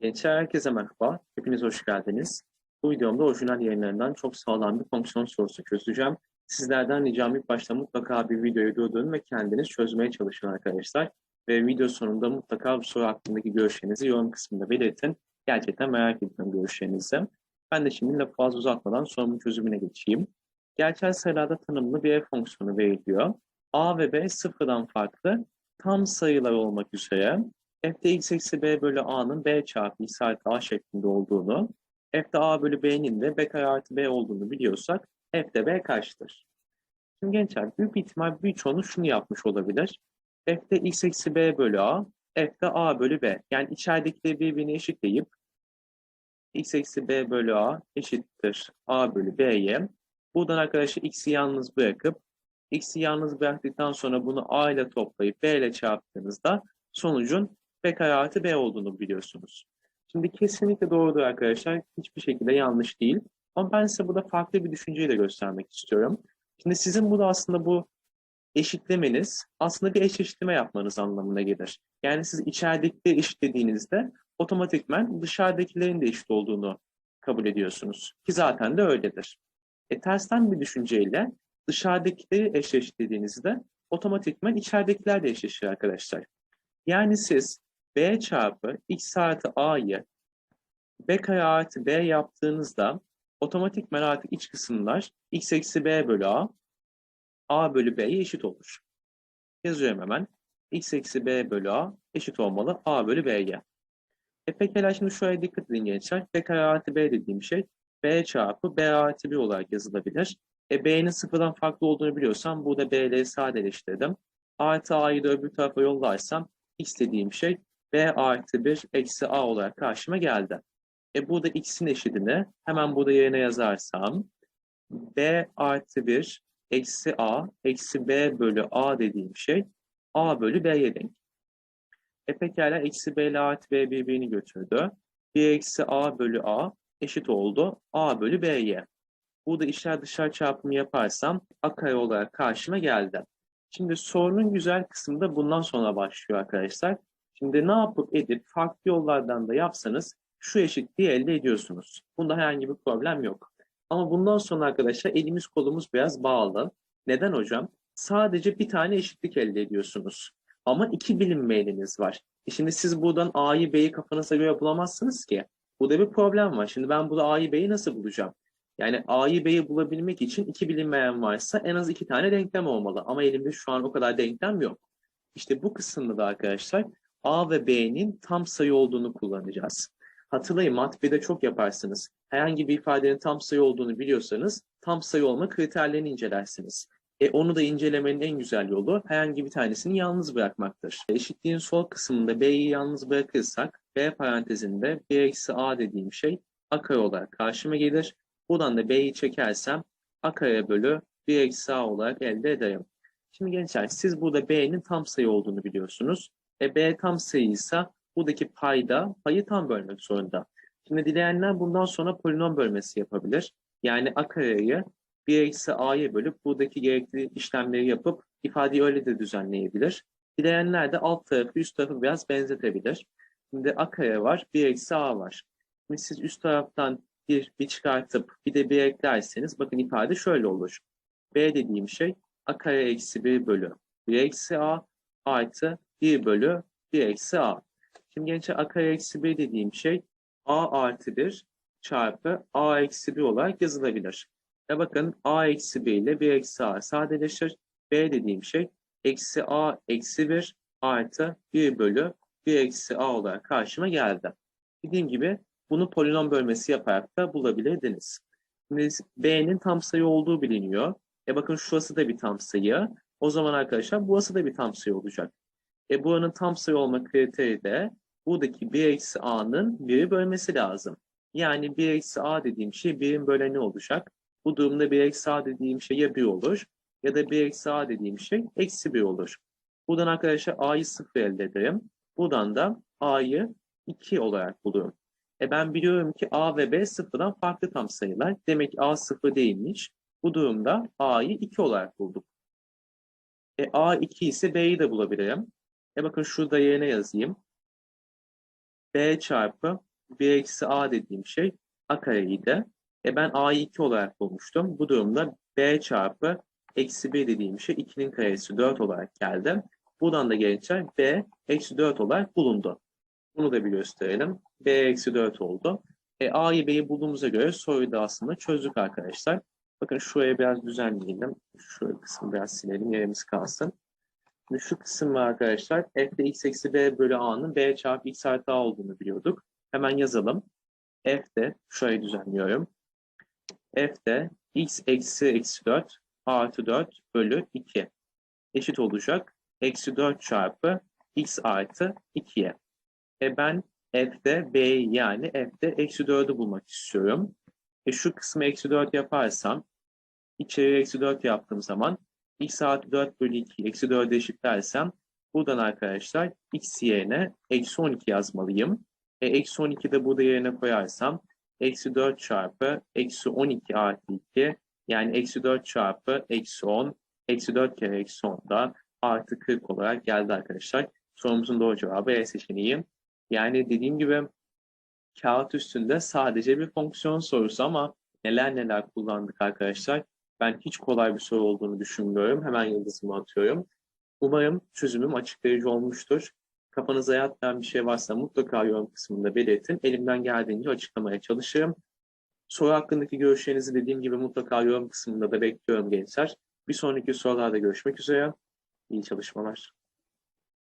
Gençler herkese merhaba. Hepiniz hoş geldiniz. Bu videomda orijinal yayınlarından çok sağlam bir fonksiyon sorusu çözeceğim. Sizlerden ricam ilk başta mutlaka bir videoyu durdurun ve kendiniz çözmeye çalışın arkadaşlar. Ve video sonunda mutlaka bu soru hakkındaki görüşlerinizi yorum kısmında belirtin. Gerçekten merak ediyorum görüşlerinizi. Ben de şimdi lafı fazla uzatmadan sorunun çözümüne geçeyim. Gerçel sayılarda tanımlı bir f fonksiyonu veriliyor. a ve b sıfırdan farklı tam sayılar olmak üzere f'de x eksi b bölü a'nın b çarpı x artı a şeklinde olduğunu, f'de a bölü b'nin de b kare artı b olduğunu biliyorsak f'de b kaçtır? Şimdi gençler büyük ihtimal birçoğunuz şunu yapmış olabilir. f'de x eksi b bölü a, f'de a bölü b. Yani içeridekileri birbirine eşitleyip x eksi b bölü a eşittir a bölü b'ye. Buradan arkadaşlar x'i yalnız bırakıp x'i yalnız bıraktıktan sonra bunu a ile toplayıp b ile çarptığınızda sonucun b kare b olduğunu biliyorsunuz. Şimdi kesinlikle doğrudur arkadaşlar. Hiçbir şekilde yanlış değil. Ama ben size burada farklı bir düşünceyi de göstermek istiyorum. Şimdi sizin burada aslında bu eşitlemeniz aslında bir eşleştirme yapmanız anlamına gelir. Yani siz içeridekileri eşitlediğinizde otomatikmen dışarıdakilerin de eşit olduğunu kabul ediyorsunuz. Ki zaten de öyledir. E tersten bir düşünceyle dışarıdakileri eşleştirdiğinizde otomatikmen içeridekiler de eşleşir arkadaşlar. Yani siz b çarpı x artı a'yı b kare artı b yaptığınızda otomatikmen artık iç kısımlar x eksi b bölü a a bölü b'ye eşit olur. Yazıyorum hemen. x eksi b bölü a eşit olmalı a bölü b'ye. E pekala şimdi şuraya dikkat edin gençler. b kare artı b dediğim şey b çarpı b artı 1 olarak yazılabilir. E b'nin sıfırdan farklı olduğunu biliyorsam burada b ile sadeleştirdim. Artı a'yı da öbür tarafa yollarsam x dediğim şey b artı 1 eksi a olarak karşıma geldi. E burada x'in eşitini hemen burada yerine yazarsam b artı 1 eksi a eksi b bölü a dediğim şey a bölü b'ye denk. E pekala eksi b ile artı b birbirini götürdü. 1 eksi a bölü a eşit oldu a bölü b'ye. Burada içler dışarı çarpımı yaparsam a kare olarak karşıma geldi. Şimdi sorunun güzel kısmı da bundan sonra başlıyor arkadaşlar. Şimdi ne yapıp edip farklı yollardan da yapsanız şu eşitliği elde ediyorsunuz. Bunda herhangi bir problem yok. Ama bundan sonra arkadaşlar elimiz kolumuz biraz bağlı. Neden hocam? Sadece bir tane eşitlik elde ediyorsunuz. Ama iki bilinme eliniz var. E şimdi siz buradan A'yı B'yi kafanıza göre bulamazsınız ki. Burada bir problem var. Şimdi ben burada A'yı B'yi nasıl bulacağım? Yani A'yı B'yi bulabilmek için iki bilinmeyen varsa en az iki tane denklem olmalı. Ama elimde şu an o kadar denklem yok. İşte bu kısımda da arkadaşlar A ve B'nin tam sayı olduğunu kullanacağız. Hatırlayın matbede çok yaparsınız. Herhangi bir ifadenin tam sayı olduğunu biliyorsanız tam sayı olma kriterlerini incelersiniz. E onu da incelemenin en güzel yolu herhangi bir tanesini yalnız bırakmaktır. Eşitliğin sol kısmında B'yi yalnız bırakırsak B parantezinde 1 eksi A dediğim şey A kare olarak karşıma gelir. Buradan da B'yi çekersem A kare bölü 1 eksi A olarak elde ederim. Şimdi gençler siz burada B'nin tam sayı olduğunu biliyorsunuz. E B tam sayıysa buradaki payda payı tam bölmek zorunda. Şimdi dileyenler bundan sonra polinom bölmesi yapabilir. Yani A kareyi 1 eksi A'ya bölüp buradaki gerekli işlemleri yapıp ifadeyi öyle de düzenleyebilir. Dileyenler de alt tarafı üst tarafı biraz benzetebilir. Şimdi A kare var, 1 eksi A var. Şimdi siz üst taraftan bir, bir çıkartıp bir de bir eklerseniz bakın ifade şöyle olur. B dediğim şey A kare eksi 1 bölü 1 eksi A artı 1 bölü 1 eksi A. Şimdi gençler A kare eksi 1 dediğim şey A artı 1 çarpı A eksi 1 olarak yazılabilir. Ve bakın A eksi 1 ile 1 eksi A sadeleşir. B dediğim şey eksi A eksi 1 artı 1 bölü 1 eksi A olarak karşıma geldi. Dediğim gibi bunu polinom bölmesi yaparak da bulabilirdiniz. Şimdi B'nin tam sayı olduğu biliniyor. E bakın şurası da bir tam sayı. O zaman arkadaşlar burası da bir tam sayı olacak. E buranın tam sayı olma kriteri de buradaki 1 eksi a'nın 1'i bölmesi lazım. Yani 1 eksi a dediğim şey 1'in böleni olacak. Bu durumda 1 eksi a dediğim şey ya 1 olur ya da 1 eksi a dediğim şey eksi 1 olur. Buradan arkadaşlar a'yı 0 elde ederim. Buradan da a'yı 2 olarak bulurum. E ben biliyorum ki a ve b sıfırdan farklı tam sayılar. Demek ki a 0 değilmiş. Bu durumda a'yı 2 olarak bulduk. E a 2 ise b'yi de bulabilirim. E bakın şurada yerine yazayım. b çarpı 1 eksi a dediğim şey a kareydi. E ben a'yı 2 olarak bulmuştum. Bu durumda b çarpı eksi 1 dediğim şey 2'nin karesi 4 olarak geldi. Buradan da gelince b eksi 4 olarak bulundu. Bunu da bir gösterelim. b eksi 4 oldu. E, a'yı b'yi bulduğumuza göre soruyu da aslında çözdük arkadaşlar. Bakın şuraya biraz düzenleyelim. Şu kısmı biraz silelim. Yerimiz kalsın. Şimdi şu kısım arkadaşlar. F'de x eksi b bölü a'nın b çarpı x artı a olduğunu biliyorduk. Hemen yazalım. F'de şurayı düzenliyorum. F'de x eksi eksi 4 artı 4 bölü 2 eşit olacak. Eksi 4 çarpı x artı 2'ye. E ben f'de b'yi yani f'de eksi 4'ü bulmak istiyorum. E şu kısmı eksi 4 yaparsam içeri eksi 4 yaptığım zaman x artı 4 bölü 2 eksi 4'e eşitlersem buradan arkadaşlar x yerine eksi 12 yazmalıyım. E, eksi 12 de burada yerine koyarsam eksi 4 çarpı eksi 12 artı 2 yani eksi 4 çarpı eksi 10 eksi 4 kere eksi 10 da artı 40 olarak geldi arkadaşlar. Sorumuzun doğru cevabı E seçeneği. Yani dediğim gibi kağıt üstünde sadece bir fonksiyon sorusu ama neler neler kullandık arkadaşlar. Ben hiç kolay bir soru olduğunu düşünmüyorum. Hemen yıldızımı atıyorum. Umarım çözümüm açıklayıcı olmuştur. Kafanıza yatmayan bir şey varsa mutlaka yorum kısmında belirtin. Elimden geldiğince açıklamaya çalışırım. Soru hakkındaki görüşlerinizi dediğim gibi mutlaka yorum kısmında da bekliyorum gençler. Bir sonraki sorularda görüşmek üzere. İyi çalışmalar.